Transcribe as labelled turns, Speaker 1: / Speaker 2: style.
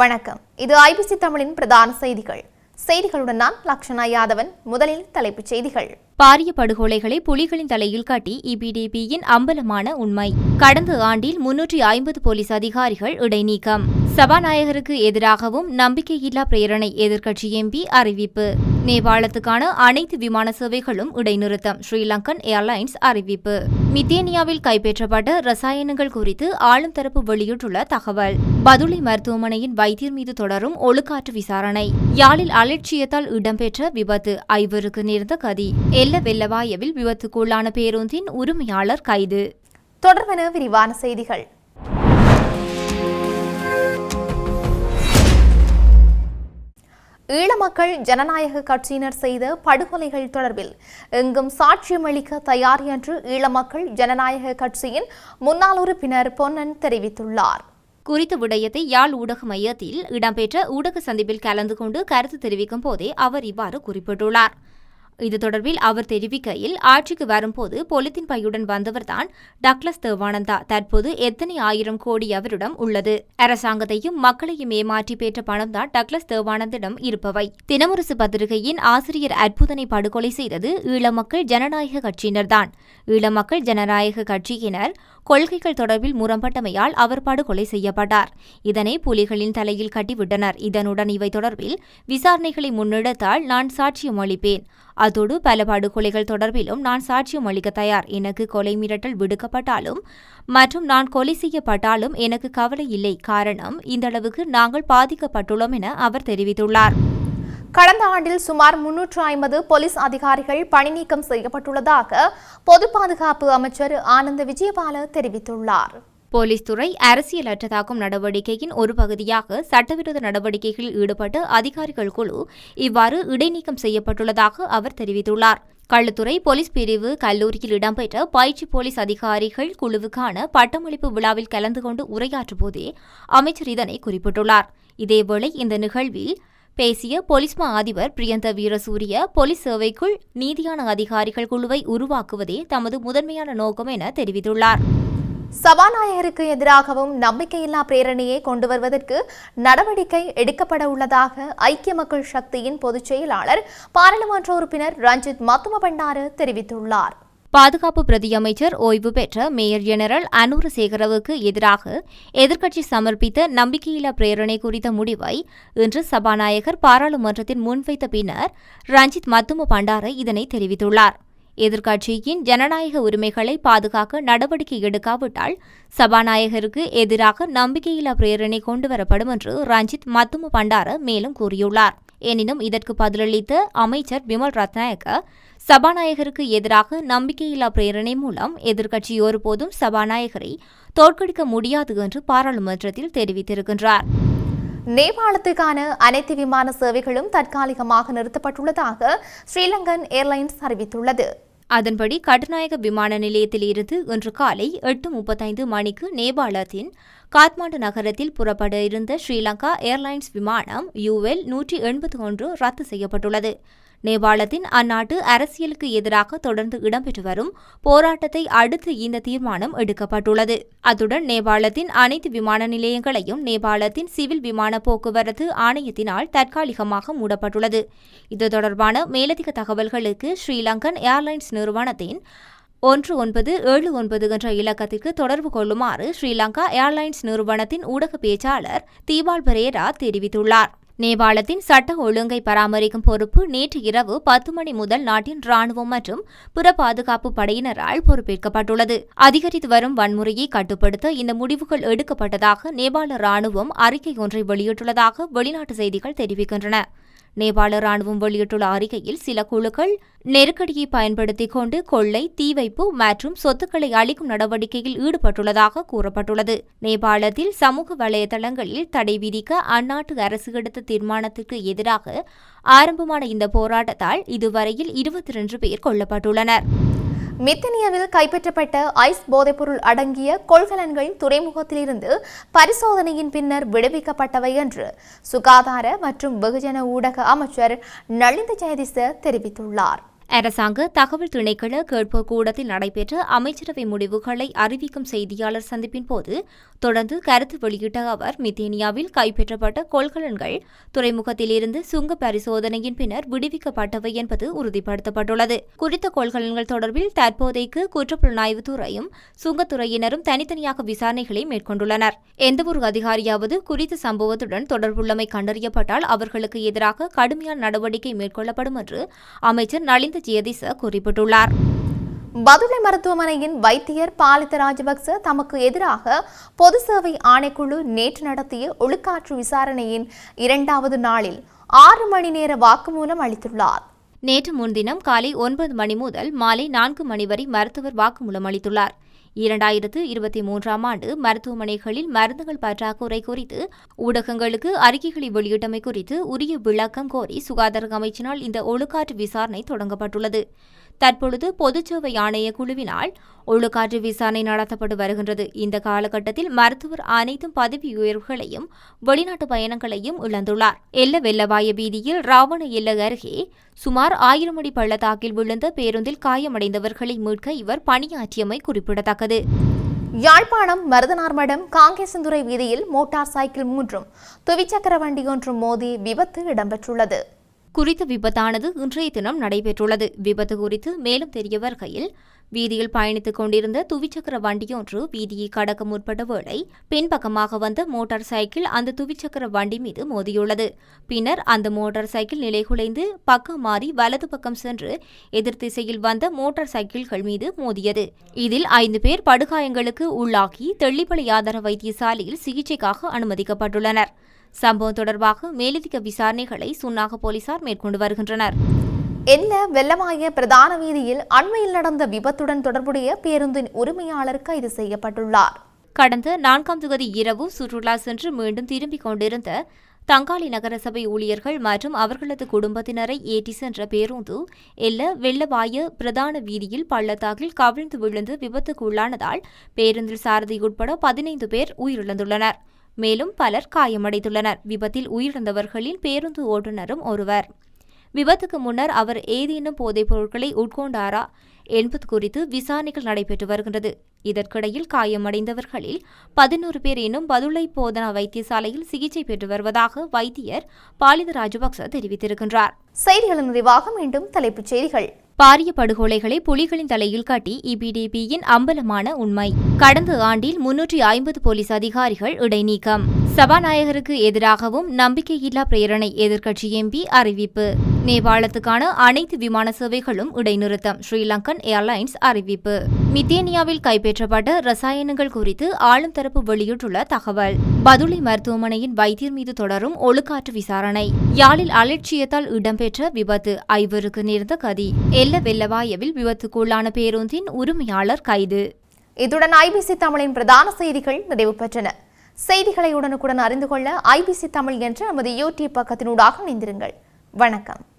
Speaker 1: வணக்கம். இது ஐபிசி தமிழின் பிரதான செய்திகள். செய்திகளுடன் நான் லக்ஷனா யாதவன். முதலில் தலைப்புச் செய்திகள்.
Speaker 2: பாரிய படுகொலைகளை புலிகளின் தலையில் காட்டி இபிடிபியின் அம்பலமான உண்மை. கடந்த ஆண்டில் முன்னூற்றி ஐம்பது போலீஸ் அதிகாரிகள் இடைநீக்கம். சபாநாயகருக்கு எதிராகவும் நம்பிக்கையில்லா பிரேரணை எதிர்க்கட்சி எம்பி அறிவிப்பு. நேபாளத்துக்கான அனைத்து விமான சேவைகளும் இடைநிறுத்தம். ஸ்ரீலங்கன் ஏர்லைன்ஸ் அறிவிப்பு. மித்தேனியாவில் கைப்பற்றப்பட்ட ரசாயனங்கள் குறித்து ஆளும் தரப்பு வெளியிட்டுள்ள தகவல். பதுளை மருத்துவமனையின் வைத்தியர் மீது தொடரும் ஒழுக்காற்று விசாரணை. யாழில் அலட்சியத்தால் இடம்பெற்ற விபத்து ஐவருக்கு நேர்ந்த கதி. எல்ல வெள்ளவாயவில் விபத்துக்குள்ளான பேருந்தின் உரிமையாளர் கைது.
Speaker 1: தொடர்பான விரிவான செய்திகள். ஈழமக்கள் ஜனநாயக கட்சியினர் செய்த படுகொலைகள் தொடர்பில் எங்கும் சாட்சியம் அளிக்க தயார் என்று ஈழமக்கள் ஜனநாயக கட்சியின் முன்னாள் உறுப்பினர் பொன்னன் தெரிவித்துள்ளார்.
Speaker 2: குறித்த விடயத்தை யாழ் ஊடக மையத்தில் இடம்பெற்ற ஊடக சந்திப்பில் கலந்து கொண்டு கருத்து தெரிவிக்கும் போதே அவர் இவ்வாறு குறிப்பிட்டுள்ளார். இது தொடர்பில் அவர் தெரிவிக்கையில் ஆட்சிக்கு வரும்போது பொலித்தீன் பையுடன் வந்தவர்தான் டக்ளஸ் தேவானந்தா. தற்போது எத்தனை ஆயிரம் கோடி அவரிடம் உள்ளது? அரசாங்கத்தையும் மக்களையும் ஏமாற்றி பெற்ற பணம்தான் டக்ளஸ் தேவானந்திடம் இருப்பவை. தினமுரசு பத்திரிகையின் ஆசிரியர் அற்புதனை படுகொலை செய்தது ஈழமக்கள் ஜனநாயக கட்சியினர்தான். ஈழமக்கள் ஜனநாயக கட்சியினர் கொள்கைகள் தொடர்பில் முரம்பட்டமையால் அவர் படுகொலை செய்யப்பட்டார். இதனை புலிகளின் தலையில் கட்டிவிட்டனர். இதனுடன் இவை தொடர்பில் விசாரணைகளை முன்னெடுத்தால் நான் சாட்சியம் அளிப்பேன். அதோடு பல படுகொலைகள் தொடர்பிலும் நான் சாட்சியம் அளிக்க தயார். எனக்கு கொலை மிரட்டல் விடுக்கப்பட்டாலும் மற்றும் நான் கொலை செய்யப்பட்டாலும் எனக்கு கவலை இல்லை. காரணம் இந்த அளவுக்கு நாங்கள் பாதிக்கப்பட்டுள்ளோம் என அவர் தெரிவித்துள்ளார்.
Speaker 1: கடந்த ஆண்டில் சுமார் முன்னூற்று ஐம்பது போலீஸ் அதிகாரிகள் பணி நீக்கம் செய்யப்பட்டுள்ளதாக பொது பாதுகாப்பு அமைச்சர் ஆனந்த விஜயபால தெரிவித்துள்ளார்.
Speaker 2: போலீஸ் துறை அரசியலற்றதாக்கும் நடவடிக்கையின் ஒரு பகுதியாக சட்டவிரோத நடவடிக்கைகளில் ஈடுபட்ட அதிகாரிகள் குழு இவ்வாறு இடைநீக்கம் செய்யப்பட்டுள்ளதாக அவர் தெரிவித்துள்ளார். கள்ளுத்துறை போலீஸ் பிரிவு கல்லூரியில் இடம்பெற்ற பயிற்சி போலீஸ் அதிகாரிகள் குழுவுக்கான பட்டமளிப்பு விழாவில் கலந்து கொண்டு உரையாற்றும் போதே அமைச்சர் இதனை குறிப்பிட்டுள்ளார். இதேவேளை இந்த நிகழ்வில் பேசிய போலீஸ் மா அதிபர் பிரியந்த வீரசூரிய போலீஸ் சேவைக்குள் நீதியான அதிகாரிகள் குழுவை உருவாக்குவதே தமது முதன்மையான நோக்கம் என தெரிவித்துள்ளார்.
Speaker 1: சபாநாயகருக்கு எதிராகவும் நம்பிக்கையில்லா பிரேரணையை கொண்டு வருவதற்கு நடவடிக்கை எடுக்கப்பட உள்ளதாக ஐக்கிய மக்கள் சக்தியின் பொதுச் செயலாளர் பாராளுமன்ற உறுப்பினர் ரஞ்சித் மத்தும பண்டார தெரிவித்துள்ளார்.
Speaker 2: பாதுகாப்பு பிரதியமைச்சர் ஓய்வு பெற்ற மேயர் ஜெனரல் அனுரசேகரவுக்கு எதிராக எதிர்க்கட்சி சமர்ப்பித்த நம்பிக்கையில்லா பிரேரணை குறித்த முடிவை இன்று சபாநாயகர் பாராளுமன்றத்தில் முன்வைத்த பின்னர் ரஞ்சித் மத்தும பண்டார இதனை தெரிவித்துள்ளார். எதிர்க்கட்சியின் ஜனநாயக உரிமைகளை பாதுகாக்க நடவடிக்கை எடுக்காவிட்டால் சபாநாயகருக்கு எதிராக நம்பிக்கையில்லா பிரேரணை கொண்டுவரப்படும் என்று ரஞ்சித் மத்தும பண்டார மேலும் கூறியுள்ளார். எனினும் இதற்கு பதிலளித்த அமைச்சர் பிமல் ரத்நாயக்க சபாநாயகருக்கு எதிராக நம்பிக்கையில்லா பிரேரணை மூலம் எதிர்க்கட்சி ஒருபோதும் சபாநாயகரை தோற்கடிக்க முடியாது என்று பாராளுமன்றத்தில் தெரிவித்திருக்கின்றார்.
Speaker 1: நேபாளத்துக்கான அனைத்து விமான சேவைகளும் தற்காலிகமாக நிறுத்தப்பட்டுள்ளதாக ஸ்ரீலங்கன் ஏர்லைன்ஸ் அறிவித்துள்ளது.
Speaker 2: அதன்படி கட்டுநாயக விமான நிலையத்தில் இருந்து இன்று காலை எட்டு முப்பத்தைந்து மணிக்கு நேபாளத்தின் காத்மாண்டு நகரத்தில் புறப்பட இருந்த ஸ்ரீலங்கா ஏர்லைன்ஸ் விமானம் யூஎல் நூற்றி எண்பத்தி ஒன்று ரத்து செய்யப்பட்டுள்ளது. நேபாளத்தின் அந்நாட்டு அரசியலுக்கு எதிராக தொடர்ந்து இடம்பெற்று வரும் போராட்டத்தை அடுத்து இந்த தீர்மானம் எடுக்கப்பட்டுள்ளது. அத்துடன் நேபாளத்தின் அனைத்து விமான நிலையங்களையும் நேபாளத்தின் சிவில் விமான போக்குவரத்து ஆணையத்தினால் தற்காலிகமாக மூடப்பட்டுள்ளது. இது தொடர்பான மேலதிக தகவல்களுக்கு ஸ்ரீலங்கன் ஏர்லைன்ஸ் நிறுவனத்தின் ஒன்று ஒன்பது ஏழு ஒன்பது என்ற இலக்கத்திற்கு தொடர்பு கொள்ளுமாறு ஸ்ரீலங்கா ஏர்லைன்ஸ் நிறுவனத்தின் ஊடக பேச்சாளர் தீபால் பரேரா தெரிவித்துள்ளார். நேபாளத்தின் சட்ட ஒழுங்கை பராமரிக்கும் பொறுப்பு நேற்று இரவு பத்து மணி முதல் நாட்டின் ராணுவம் மற்றும் புற பாதுகாப்பு படையினரால் பொறுப்பேற்கப்பட்டுள்ளது. அதிகரித்து வரும் வன்முறையை கட்டுப்படுத்த இந்த முடிவுகள் எடுக்கப்பட்டதாக நேபாள ராணுவம் அறிக்கை ஒன்றை வெளியிட்டுள்ளதாக வெளிநாட்டு செய்திகள் தெரிவிக்கின்றன. நேபாள ராணுவம் வெளியிட்டுள்ள அறிக்கையில் சில குழுக்கள் நெருக்கடியை பயன்படுத்திக் கொண்டு கொள்ளை தீவைப்பு மற்றும் சொத்துக்களை அளிக்கும் நடவடிக்கையில் ஈடுபட்டுள்ளதாக கூறப்பட்டுள்ளது. நேபாளத்தில் சமூக வலைதளங்களில் தடை விதிக்க அந்நாட்டு அரசு எடுத்த தீர்மானத்திற்கு எதிராக ஆரம்பமான இந்த போராட்டத்தால் இதுவரையில் இருபத்தி இரண்டு பேர் கொல்லப்பட்டுள்ளனர்.
Speaker 1: மித்தனியாவில் கைப்பற்றப்பட்ட ஐஸ் போதைப்பொருள் அடங்கிய கொள்கலன்கள் துறைமுகத்திலிருந்து பரிசோதனையின் பின்னர் விடுவிக்கப்பட்டவை என்று சுகாதார மற்றும் வெகுஜன ஊடக அமைச்சர் நளிந்த ஜெயதிச தெரிவித்துள்ளார்.
Speaker 2: அரசாங்க தகவல் திணைக்கள கேட்போர் கூடத்தில் நடைபெற்ற அமைச்சரவை முடிவுகளை அறிவிக்கும் செய்தியாளர் சந்திப்பின் போது தொடர்ந்து கருத்து வெளியிட்ட அவர் மித்தேனியாவில் கைப்பற்றப்பட்ட கொள்கலன்கள் துறைமுகத்திலிருந்து சுங்க பரிசோதனையின் பின்னர் விடுவிக்கப்பட்டவை என்பது உறுதிப்படுத்தப்பட்டுள்ளது. குறித்த கொள்கலன்கள் தொடர்பில் தற்போதைக்கு குற்றப்புலனாய்வுத் துறையும் சுங்கத்துறையினரும் தனித்தனியாக விசாரணைகளை மேற்கொண்டுள்ளனர். எந்தவொரு அதிகாரியாவது குறித்த சம்பவத்துடன் தொடர்புள்ளமை கண்டறியப்பட்டால் அவர்களுக்கு எதிராக கடுமையான நடவடிக்கை மேற்கொள்ளப்படும் என்று அமைச்சர் நலிந்த ஜியதிச குறிப்பிட்டுள்ளார்.
Speaker 1: பதுளை மருத்துவமனையின் வைத்தியர் பாலித ராஜபக்ச தமக்கு எதிராக பொது சேவை ஆணைக்குழு நேற்று நடத்திய ஒழுக்காற்று விசாரணையின் இரண்டாவது நாளில் ஆறு மணி நேர வாக்குமூலம் அளித்துள்ளார்.
Speaker 2: நேற்று முன்தினம் காலை ஒன்பது மணி முதல் மாலை நான்கு மணி வரை மருத்துவர் வாக்குமூலம் அளித்துள்ளார். இரண்டாயிரத்து இருபத்தி மூன்றாம் ஆண்டு மருத்துவமனைகளில் மருந்துகள் பற்றாக்குறை குறித்து ஊடகங்களுக்கு அறிக்கைகளை வெளியிட்டமை குறித்து உரிய விளக்கம் கோரி சுகாதார அமைச்சினால் இந்த ஒழுக்காற்று விசாரணை தொடங்கப்பட்டுள்ளது. தற்பொழுது பொதுச்சேவை ஆணைய குழுவினால் ஒழுக்காற்று விசாரணை நடத்தப்பட்டு வருகின்றது. இந்த காலகட்டத்தில் மருத்துவர் அனைத்தும் பதவி உயர்வுகளையும் வெளிநாட்டு பயணங்களையும் இழந்துள்ளார். எல்ல வெள்ளவாய வீதியில் ராவண எல்ல அருகே சுமார் ஆயிரம் அடி பள்ளத்தாக்கில் விழுந்த பேருந்தில் காயமடைந்தவர்களை மீட்க இவர் பணியாற்றியமை குறிப்பிடத்தக்கது.
Speaker 1: யாழ்ப்பாணம் மருதனார்மடம் காங்கேசந்துறை வீதியில் மோட்டார் சைக்கிள் மூன்றும் துவிச்சக்கர வண்டி ஒன்றும் மோதி விபத்து இடம்பெற்றுள்ளது.
Speaker 2: குறித்த விபத்தானது இன்றைய தினம் நடைபெற்றுள்ளது. விபத்து குறித்து மேலும் தெரிய வருகையில் வீதியில் பயணித்துக் கொண்டிருந்த துவிச்சக்கர வண்டியொன்று வீதியை கடக்க முற்பட்ட வேளை பின்பக்கமாக வந்த மோட்டார் சைக்கிள் அந்த துவிச்சக்கர வண்டி மீது மோதியுள்ளது. பின்னர் அந்த மோட்டார் சைக்கிள் நிலைகுலைந்து பக்கம் மாறி வலது பக்கம் சென்று எதிர் திசையில் வந்த மோட்டார் சைக்கிள்கள் மீது மோதியது. இதில் ஐந்து பேர் படுகாயங்களுக்கு உள்ளாகி தெள்ளிப்பளை ஆதார வைத்தியசாலையில் சிகிச்சைக்காக அனுமதிக்கப்பட்டுள்ளனர். சம்பவம் தொடர்பாக மேலதிக விசாரணைகளை சுன்னாக போலீசார் மேற்கொண்டு வருகின்றனர்.
Speaker 1: எல்ல வெள்ளமாய பிரதான வீதியில் அண்மையில் நடந்த விபத்துடன் தொடர்புடைய பேருந்தின் உரிமையாளர் கைது செய்யப்பட்டுள்ளார்.
Speaker 2: கடந்த நான்காம் தேதி இரவு சுற்றுலா சென்று மீண்டும் திரும்பிக் கொண்டிருந்த தங்காளி நகரசபை ஊழியர்கள் மற்றும் அவர்களது குடும்பத்தினரை ஏற்றி சென்ற பேருந்து எல்ல வெள்ளவாய பிரதான வீதியில் பள்ளத்தாக்கில் கவிழ்ந்து விழுந்து விபத்துக்குள்ளானதால் பேருந்தில் சாரதி உட்பட பதினைந்து பேர் உயிரிழந்துள்ளனர். மேலும் பலர் காயமடைந்துள்ளனர். விபத்தில் உயிரிழந்தவர்களில் பேருந்து ஓட்டுநரும் ஒருவர். விபத்துக்கு முன்னர் அவர் ஏதேனும் போதைப் பொருட்களை உட்கொண்டாரா என்பது குறித்து விசாரணைகள் நடைபெற்று வருகின்றது. இதற்கிடையில் காயமடைந்தவர்களில் பதினோரு பேர் இன்னும் பதுளை போதனா வைத்தியசாலையில் சிகிச்சை பெற்று வருவதாக வைத்தியர் பாலித ராஜபக்ச தெரிவித்திருக்கின்றார்.
Speaker 1: செய்திகளின் நிறைவாக மீண்டும் தலைப்புச் செய்திகள்.
Speaker 2: பாரிய படுகொலைகளை புலிகளின் தலையில் காட்டி இபிடிபியின் அம்பலமான உண்மை. கடந்த ஆண்டில் முன்னூற்றி ஐம்பது போலீஸ் அதிகாரிகள் இடைநீக்கம். சபாநாயகருக்கு எதிராகவும் நம்பிக்கையில்லா பிரேரணை எதிர்க்கட்சி எம்பி அறிவிப்பு. நேபாளத்துக்கான அனைத்து விமான சேவைகளும் இடைநிறுத்தம். ஸ்ரீலங்கன் ஏர்லைன்ஸ் அறிவிப்பு. மித்தேனியாவில் கைப்பற்றப்பட்ட ரசாயனங்கள் குறித்து ஆளும் தரப்பு வெளியிட்டுள்ள தகவல். பதுளை மருத்துவமனையின் வைத்தியர் மீது தொடரும் ஒழுக்காற்று விசாரணை. யாழில் அலட்சியத்தால் இடம்பெற்ற விபத்து. ஐவருக்கு நேர்ந்த கதி. எல்ல வெள்ளவாயவில் விபத்துக்குள்ளான பேருந்தின் உரிமையாளர் கைது.
Speaker 1: இத்துடன் ஐபிசி தமிழின் பிரதான செய்திகள் நிறைவு பெற்றன. செய்திகளை உடனுக்குடன் அறிந்து கொள்ள ஐபிசி தமிழ் என்ற நமது யூடியூப் பக்கத்தினூடாக இணைந்திருங்கள். வணக்கம்.